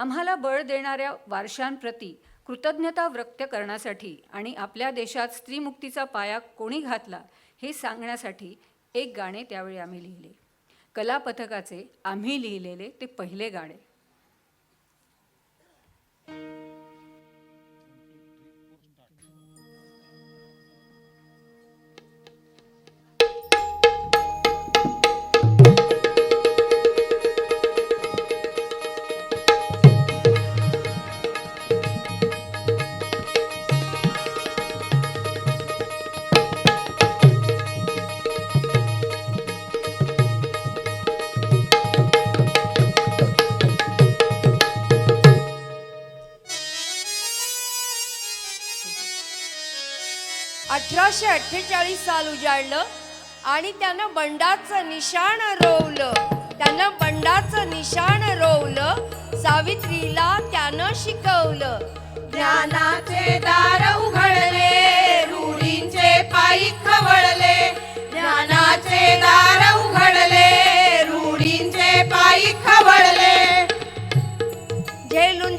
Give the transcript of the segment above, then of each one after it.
आम्हाला बळ देणाऱ्या वारशांप्रती कृतज्ञता व्यक्त करण्यासाठी आणि आपल्या देशात स्त्रीमुक्तीचा पाया कोणी घातला हे सांगण्यासाठी एक गाणे त्यावेळी आम्ही लिहिले. कला पथकाचे आम्ही लिहिलेले ते पहिले गाणे. अठराशे अठ्ठेचाळीस साल उजाडलं आणि त्यानं बंडाचं निशाण रोवलं. त्यानं बंडाचं निशाण रोवलं. सावित्रीला त्यानं शिकवलं. ज्ञानाचे दार उघडले रूढींचे पायी खवळले. ज्ञानाचे दार उघडले रूढींचे पायी खवळले. झेलून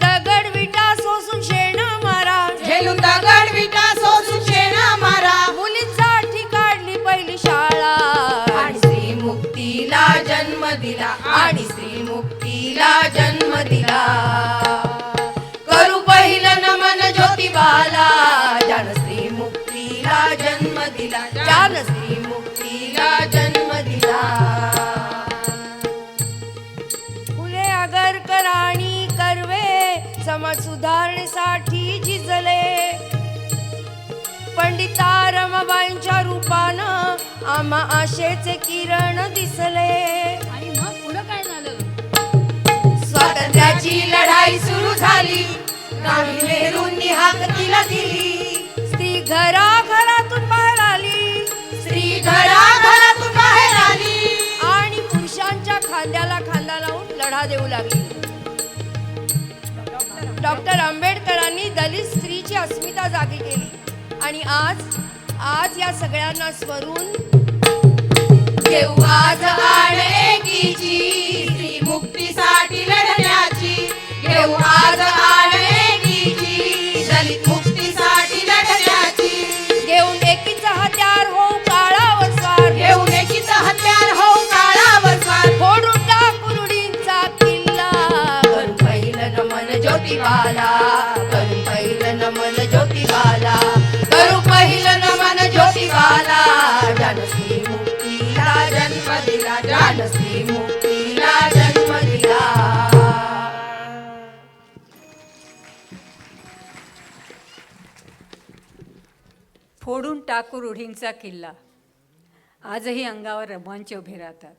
तिला जन्म दिला. करू पहिलं नमन ज्योतिबाला. ज्यानं श्री मुक्तीला जन्म दिला. जानसी श्री मुक्तीला जन्म दिला. फुले अगर कराणी कर्वे समाज सुधारणेसाठी झिजले. पंडिता रमाबाईंच्या रूपानं आम्हा आशेचे किरण दिसले. स्वातंत्र्याची लढाई सुरू झाली. नेहरूंनी हाक तिला दिली. स्त्री बाहेर आली. स्त्री बाहेर आली. आणि पुरुषांच्या खांद्याला खांदा लावून लढा देऊ लागली. डॉक्टर आंबेडकरांनी दलित स्त्रीची अस्मिता जागी केली. आणि आज आज या सगळ्यांना स्वरून घेऊ आज एकीची ज्योतिबाला. पहिलं नमन ज्योतिबाला. करू पहिलं नमन ज्योतिबाला. मुक्तीला जन्म दिला मुक्तीला जन्म दिला फोडून टाकू रूढींचा किल्ला. आजही अंगावर रमांचे उभे राहतात.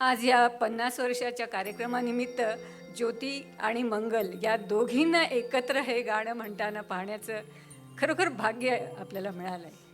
आज या पन्नास वर्षाच्या कार्यक्रमानिमित्त ज्योती आणि मंगल या दोघींना एकत्र हे गाणं म्हणताना पाहण्याचं खरोखर भाग्य आपल्याला मिळालं आहे